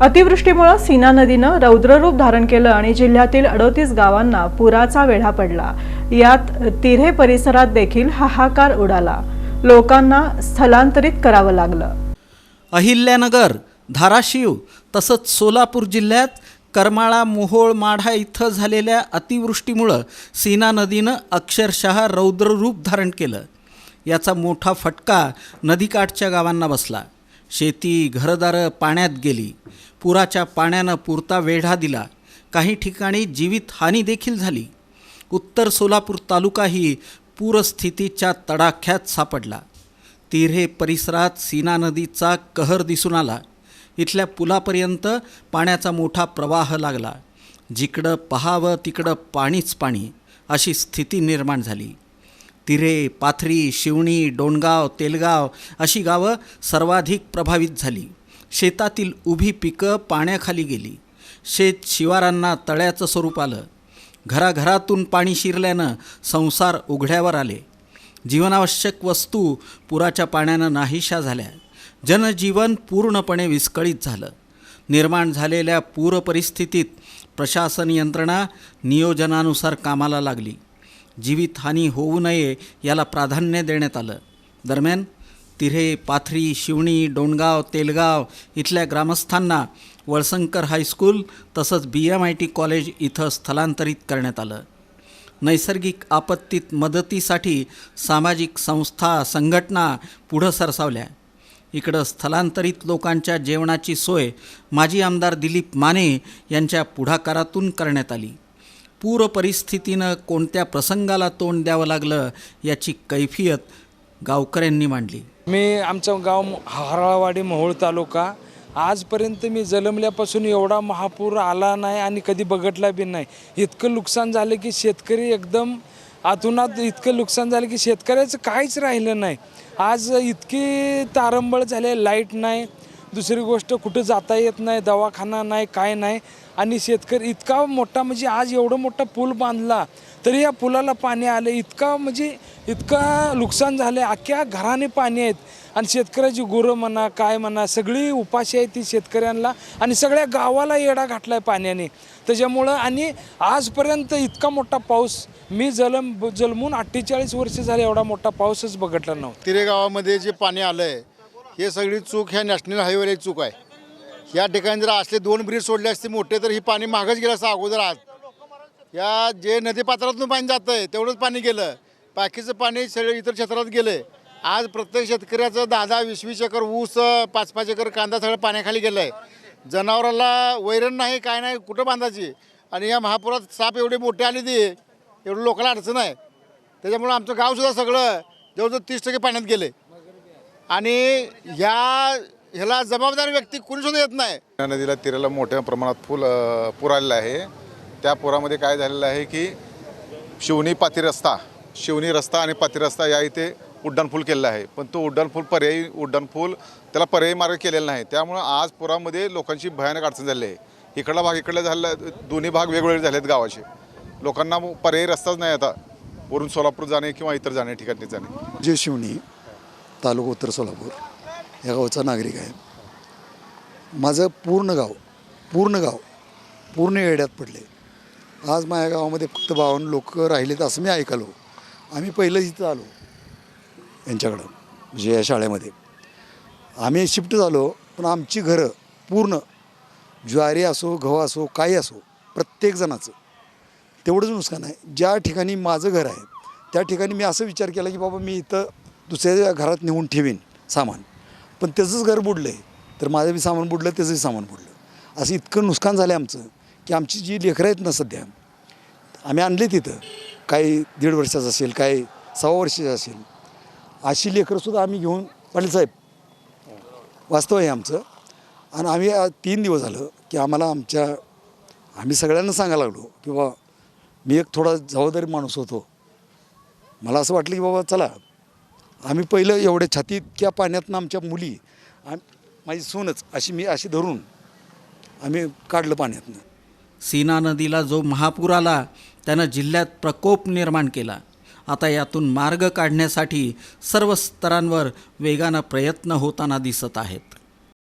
अतिवृष्टीमुळे सीना नदीनं रौद्ररूप धारण केलं आणि जिल्ह्यातील अडोतीस गावांना पुराचा वेढा पडला. यात तिरे परिसरात देखील हाहाकार उडाला. लोकांना स्थलांतरित करावं लागलं. अहिल्यानगर धाराशिव तसंच सोलापूर जिल्ह्यात करमाळा मोहोळ माढा इथं झालेल्या अतिवृष्टीमुळं सीना नदीनं अक्षरशः रौद्ररूप धारण केलं. याचा मोठा फटका नदीकाठच्या गावांना बसला. शेती घरदारं पाण्यात गेली. पुराच्या पाण्यानं पुरता वेढा दिला. काही ठिकाणी जीवितहानी देखील झाली. उत्तर सोलापूर तालुकाही पूरस्थितीच्या तडाख्यात सापडला. तिरे परिसरात सीना नदीचा कहर दिसून आला. इथल्या पुलापर्यंत पाण्याचा मोठा प्रवाह लागला. जिकडं पहावं तिकडं पाणीच पाणी अशी स्थिती निर्माण झाली. तिरे पाथरी शिवणी डोणगाव तेलगाव अशी गावं सर्वाधिक प्रभावित झाली. शेतातील उभी पिकं पाण्याखाली गेली. शेत शिवारांना तळ्याचं स्वरूप आलं. घराघरातून पाणी शिरल्यानं संसार उघड्यावर आले. जीवनावश्यक वस्तू पुराच्या पाण्यानं नाहीशा झाल्या. जनजीवन पूर्णपणे विस्कळीत झालं. निर्माण झालेल्या पूर परिस्थितीत प्रशासन यंत्रणा नियोजनानुसार कामाला लागली. जीवितहानी होऊ नये याला प्राधान्य देण्यात आलं. दरम्यान तिरे पाथरी शिवणी डोणगाव तेलगाव इथल्या ग्रामस्थांना वळसंकर हायस्कूल तसंच B M I T college इथं स्थलांतरित करण्यात आलं. नैसर्गिक आपत्तीत मदतीसाठी सामाजिक संस्था संघटना पुढं सरसावल्या. इकडं स्थलांतरित लोकांच्या जेवणाची सोय माजी आमदार दिलीप माने यांच्या पुढाकारातून करण्यात आली. पूर परिस्थितीनं कोणत्या प्रसंगाला तोंड द्यावं लागलं याची कैफियत गावकऱ्यांनी मांडली. मी आमचं गाव हराळवाडी मोहोळ तालुका. आजपर्यंत मी जन्मल्यापासून एवढा महापूर आला नाही आणि कधी बघटला बी नाही. इतकं नुकसान झालं की शेतकरी एकदम आतुनात इतकं नुकसान झालं की शेतकऱ्याचं काहीच राहिलं नाही. आज इतकी तारंबळ झाले लाइट नाही. दुसरी गोष्ट कुठं जाता येत नाही दवाखाना नाही काय नाही. आणि शेतकरी इतका मोठा म्हणजे आज एवढं मोठा पूल बांधला तरी या पुलाला पाणी आलं. इतका म्हणजे इतका नुकसान झालं अख्ख्या घराने पाणी आहेत. आणि शेतकऱ्याची गुरं म्हणा काय म्हणा सगळी उपाशी आहे ती शेतकऱ्यांना. आणि सगळ्या गावाला येडा घातला आहे पाण्याने. त्याच्यामुळं आणि आजपर्यंत इतका मोठा पाऊस मी जलम जलमून अठ्ठेचाळीस वर्ष झाले एवढा मोठा पाऊसच बघितला नव्हता. तिरे गावामध्ये जे पाणी आलं आहे हे सगळी चूक ह्या नॅशनल हायवेला चूक आहे. या ठिकाणी जर असले दोन ब्रिज सोडले असते मोठे तर ही पाणी मागच गेलं असतं अगोदर आज. या जे नदीपात्रातून पाणी जातं आहे तेवढंच पाणी गेलं. बाकीचं पाणी सगळं इतर क्षेत्रात गेलं आहे आज प्रत्येक शेतकऱ्याचं दहा दहा वीस वीस एकर ऊस पाच पाच एकर कांदा सगळं पाण्याखाली गेलं आहे जनावराला वैरण नाही काय नाही कुठं बांधायची? आणि या महापुरात साप एवढे मोठे आले ते एवढं लोकांना अडचण आहे. त्याच्यामुळं आमचं गावसुद्धा सगळं जवळजवळ तीस टक्के पाण्यात गेले आणि ह्या ह्याला जबाबदार व्यक्ती कुणीसुद्धा येत नाही. या नदीला तिरेला मोठ्या प्रमाणात फुल अ, पूर आलेलं आहे. त्या पुरामध्ये काय झालेलं आहे की शिवणी पाती रस्ता शिवणी रस्ता आणि पाती रस्ता या इथे उड्डाणपूल केलेला आहे. पण तो उड्डाणपूल पर्यायी उड्डाणपूल त्याला पर्यायी मार्ग केलेला नाही. त्यामुळं आज पुरामध्ये लोकांची भयानक अडचण झाली आहे. इकडला भाग इकडला झालेला दोन्ही भाग वेगवेगळे झाले आहेत गावाचे. लोकांना पर्यायी रस्ताच नाही आता. वरून सोलापूर जाणे किंवा इतर जाणे ठिकाणी जाणे. जे शिवणी तालुका उत्तर सोलापूर या गावचा नागरिक आहे. माझं पूर्ण गाव पूर्ण गाव पूर्ण येड्यात पडले. आज माझ्या गावामध्ये फक्त बावन्न लोक राहिलेत असं मी ऐकलो. आम्ही पहिलं इथं आलो यांच्याकडं म्हणजे या शाळेमध्ये. आम्ही शिफ्ट झालो पण आमची घरं पूर्ण ज्वारी असो गहू असो काही असो प्रत्येक जणाचं तेवढंच नुकसान आहे. ज्या ठिकाणी माझं घर आहे त्या ठिकाणी मी असं विचार केला की बाबा मी इथं दुसऱ्या घरात नेऊन ठेवीन सामान. पण त्याचंच घर बुडलं आहे तर माझं बी सामान बुडलं त्याचंही सामान बुडलं. असं इतकं नुकसान झालं आहे आमचं की आमची जी लेकरं आहेत ना सध्या आम्ही आणले तिथं. काही दीड वर्षाचं असेल काही सव्वा वर्षाचं असेल. अशी लेकरंसुद्धा आम्ही घेऊन पाटील साहेब वास्तव आहे आमचं. आणि आम्ही तीन दिवस झालं की आम्हाला आमच्या आम्ही सगळ्यांना सांगायला लागलो की बाबा मी एक थोडा जबाबदारी माणूस होतो. मला असं वाटलं की बाबा चला आम्ही पहिलं एवढ्या छाती इतक्या पाण्यातनं आमच्या मुली आम माझी सूनच अशी मी अशी धरून आम्ही काढलं पाण्यातनं. सीना नदीला जो महापूर आला त्यानं जिल्ह्यात प्रकोप निर्माण केला. आता यातून मार्ग काढण्यासाठी सर्व स्तरांवर वेगानं प्रयत्न होताना दिसत आहेत.